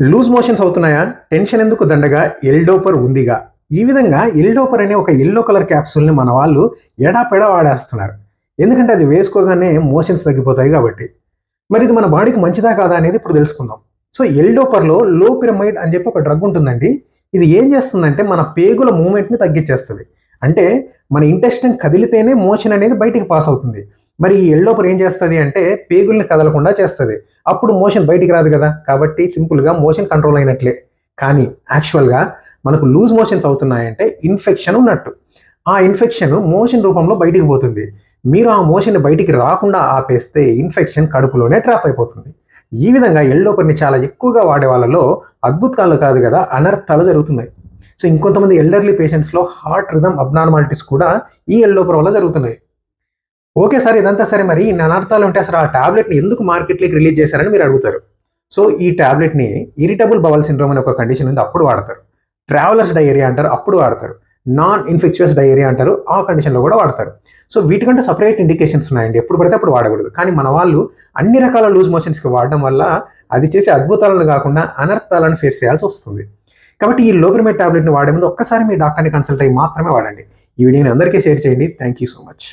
Loose motions అవుతున్నాయా? Tension ఎందుకు దండగా? ఎల్డోపర్ ఉందిగా. ఈ విధంగా ఎల్డోపర్ అనే ఒక ఎల్లో కలర్ క్యాప్సూల్ని మన వాళ్ళు ఎడాపెడా వాడేస్తున్నారు. ఎందుకంటే అది వేసుకోగానే మోషన్స్ తగ్గిపోతాయి కాబట్టి. మరి ఇది మన బాడీకి మంచిదా కాదా అనేది ఇప్పుడు తెలుసుకుందాం. సో ఎల్డోపర్లో లో పిరమైడ్ అని చెప్పి ఒక డ్రగ్ ఉంటుందండి. ఇది ఏం చేస్తుందంటే మన పేగుల మూమెంట్ని తగ్గించేస్తుంది. అంటే మన ఇంటెస్టెంట్ కదిలితేనే మోషన్ అనేది బయటికి పాస్ అవుతుంది. మరి ఈ ఎల్డోపర్ ఏం చేస్తుంది అంటే పేగుల్ని కదలకుండా చేస్తుంది. అప్పుడు మోషన్ బయటికి రాదు కదా. కాబట్టి సింపుల్గా మోషన్ కంట్రోల్ అయినట్లే. కానీ యాక్చువల్గా మనకు లూజ్ మోషన్స్ అవుతున్నాయంటే ఇన్ఫెక్షన్ ఉన్నట్టు. ఆ ఇన్ఫెక్షన్ మోషన్ రూపంలో బయటికి పోతుంది. మీరు ఆ మోషన్ బయటికి రాకుండా ఆపేస్తే ఇన్ఫెక్షన్ కడుపులోనే ట్రాప్ అయిపోతుంది. ఈ విధంగా ఎల్డోపర్ని చాలా ఎక్కువగా వాడే వాళ్ళలో అద్భుతాలు కాదు కదా అనర్థాలు జరుగుతున్నాయి. సో ఇంకొంతమంది ఎల్డర్లీ పేషెంట్స్లో హార్ట్ రిథమ్ అబ్నార్మాలిటీస్ కూడా ఈ ఎల్డోపర్ వల్ల జరుగుతున్నాయి. ఓకే సార్ ఇదంతా సరే మరి. ఇన్ని అనర్థాలు ఉంటే అసలు ఆ టాబ్లెట్ని ఎందుకు మార్కెట్లోకి రిలీజ్ చేశారని మీరు అడుగుతారు. సో ఈ టాబ్లెట్ని ఇరిటబుల్ బవల్ సిండ్రోమ్ అనే ఒక కండిషన్ ఉంది అప్పుడు వాడతారు. ట్రావెలర్స్ డయేరియా అంటారు అప్పుడు వాడతారు. నాన్ ఇన్ఫెక్చువస్ డయేరియా అంటారు ఆ కండిషన్లో కూడా వాడతారు. సో వీటికంటే సపరేట్ ఇండికేషన్స్ ఉన్నాయండి ఎప్పుడు పడితే అప్పుడు వాడకూడదు. కానీ మన వాళ్ళు అన్ని రకాల లూజ్ మోషన్స్కి వాడడం వల్ల అది చేసే అద్భుతాలను కాకుండా అనర్థాలను ఫేస్ చేయాల్సి వస్తుంది. కాబట్టి ఈ లోపరిమేట్ టాబ్లెట్ని వాడే ముందు ఒక్కసారి మీ డాక్టర్ని కన్సల్ట్ అయ్యి మాత్రమే వాడండి. ఈ వీడియోని అందరికీ షేర్ చేయండి. Thank you so much.